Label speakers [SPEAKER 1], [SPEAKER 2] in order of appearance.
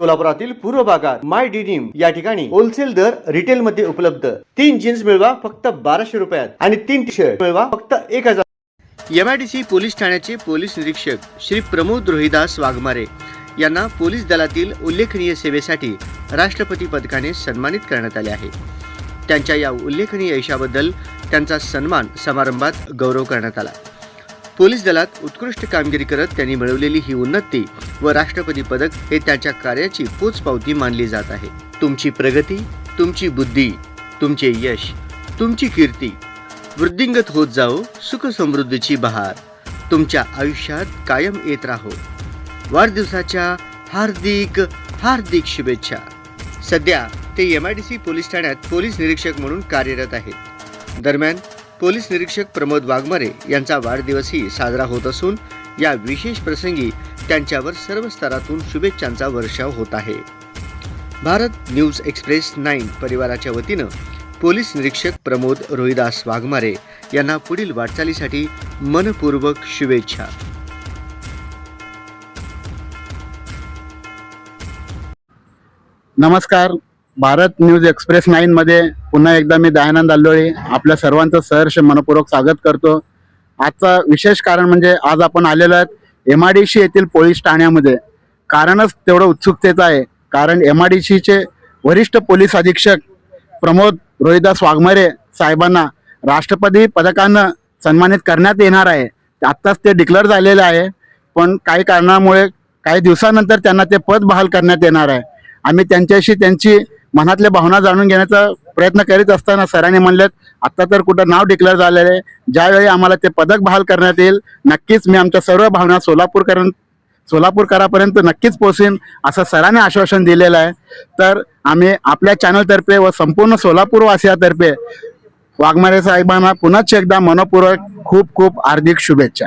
[SPEAKER 1] सोलापुरातील पूर्व भागात माय डिनिम या ठिकाणी होलसेल दर रिटेल मध्ये उपलब्ध. तीन जीन्स मिळवा फक्त बाराशे रुपयात आणि तीन टी शर्ट मिळवा फक्त एक हजार. एमआयडीसी पोलीस ठाण्याचे पोलीस निरीक्षक श्री प्रमोद रोहिदास वाघमारे यांना पोलीस दलातील उल्लेखनीय सेवेसाठी राष्ट्रपती पदकाने सन्मानित करण्यात आले आहे. त्यांच्या या उल्लेखनीय यशाबद्दल त्यांचा सन्मान समारंभात गौरव करण्यात आला. पोलीस दलात उत्कृष्ट कामगिरी करत त्यांनी मिळवलेली ही उन्नती व राष्ट्रपती पदक हे त्यांच्या कार्याची पोचपावती मानली जात आहे. तुमची प्रगती तुमची बुद्धी तुमचे यश तुमची कीर्ती वृद्धिंगत होत जाओ सुख समृद्धीची बहार. तुमच्या आयुष्यात कायम येत राहो. वाढदिवसाच्या हार्दिक हार्दिक शुभेच्छा. सध्या ते M I D C police ठाण्यात पोलीस निरीक्षक म्हणून कार्यरत आहेत. दरम्यान पोलीस निरीक्षक प्रमोद वाघमारे यांचा वाढदिवसही साजरा होत असून या विशेष प्रसंगी त्यांच्यावर सर्व स्तरातून शुभेच्छांचा वर्षाव होत आहे. भारत न्यूज एक्सप्रेस नाईन परिवाराच्या वतीनं पोलीस निरीक्षक प्रमोद रोहिदास वाघमारे यांना पुढील वाटचालीसाठी मनपूर्वक शुभेच्छा.
[SPEAKER 2] नमस्कार. भारत न्यूज एक्सप्रेस नाईन मध्ये पुन्हा एकदा मी दयानंद अल्लोळी आपल्या सर्वांचं सहर्ष मनपूर्वक स्वागत करतो. आजचा विशेष कारण म्हणजे आज आपण आलेलो आहोत एम आय डी सी येथील पोलीस ठाण्यामध्ये. कारणच तेवढं उत्सुकतेचं आहे. कारण एम आय डी सीचे वरिष्ठ पोलीस अधीक्षक प्रमोद रोहिदास वाघमारे साहेबांना राष्ट्रपती पदकानं सन्मानित करण्यात येणार आहे. आत्ताच ते डिक्लेअर झालेलं आहे. पण काही कारणामुळे काही दिवसानंतर त्यांना ते पद बहाल करण्यात येणार आहे. आम्ही त्यांच्याशी त्यांची मनातल्या भावना जाणून घेण्याचा प्रयत्न करीत असताना सरांनी म्हणलेत आता तर कुठं नाव डिक्लेअर झालेलं आहे. ज्यावेळी आम्हाला ते पदक बहाल करण्यात येईल नक्कीच मी आमच्या सर्व भावना सोलापूरकर सोलापूरकरापर्यंत नक्कीच पोहोचेन असं सरांनी आश्वासन दिलेलं आहे. तर आम्ही आपल्या चॅनलतर्फे व संपूर्ण सोलापूरवासियातर्फे वाघमारे साहेबांना पुन्हा एकदा मनपूर्वक खूप खूप हार्दिक शुभेच्छा.